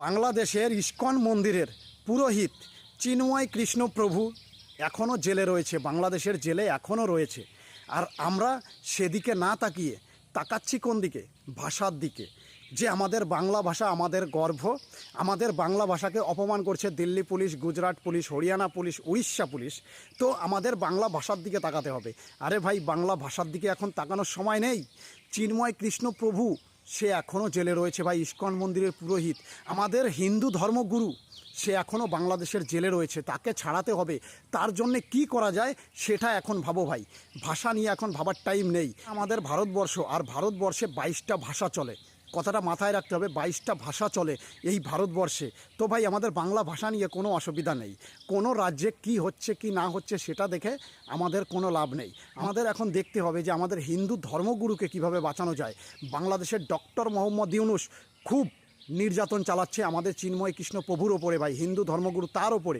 বাংলাদেশের ইস্কন মন্দিরের পুরোহিত চিন্ময় কৃষ্ণপ্রভু এখনও জেলে রয়েছে, বাংলাদেশের জেলে এখনও রয়েছে। আর আমরা সেদিকে না তাকিয়ে তাকাচ্ছি কোন দিকে? ভাষার দিকে। যে আমাদের বাংলা ভাষা আমাদের গর্ব আমাদের বাংলা ভাষাকে অপমান করছে Delhi police, Gujarat police, Haryana police, Orissa police, তো আমাদের বাংলা ভাষার দিকে তাকাতে হবে। আরে ভাই, বাংলা ভাষার দিকে এখন তাকানোর সময় নেই। চিন্ময় কৃষ্ণ প্রভু সে এখনও জেলে রয়েছে ভাই, ইস্কন মন্দিরের পুরোহিত। আমাদের হিন্দু ধর্মগুরু সে এখনও বাংলাদেশের জেলে রয়েছে, তাকে ছাড়াতে হবে। তার জন্যে কি করা যায় সেটা এখন ভাবো ভাই। ভাষা নিয়ে এখন ভাবার টাইম নেই। আমাদের ভারতবর্ষ, আর ভারতবর্ষে বাইশটা ভাষা চলে। কথাটা মাথায় রাখতে হবে, বাইশটা ভাষা চলে এই ভারতবর্ষে। তো ভাই, আমাদের বাংলা ভাষা নিয়ে কোনো অসুবিধা নেই। কোনো রাজ্যে কি হচ্ছে, কি না হচ্ছে, সেটা দেখে আমাদের কোনো লাভ নেই। আমাদের এখন দেখতে হবে যে আমাদের হিন্দু ধর্মগুরুকে কীভাবে বাঁচানো যায়। বাংলাদেশের ডক্টর মোহাম্মদ ইউনুস খুব নির্যাতন চালাচ্ছে আমাদের চিন্ময় কৃষ্ণ প্রভুর ওপরে ভাই, হিন্দু ধর্মগুরু তার ওপরে।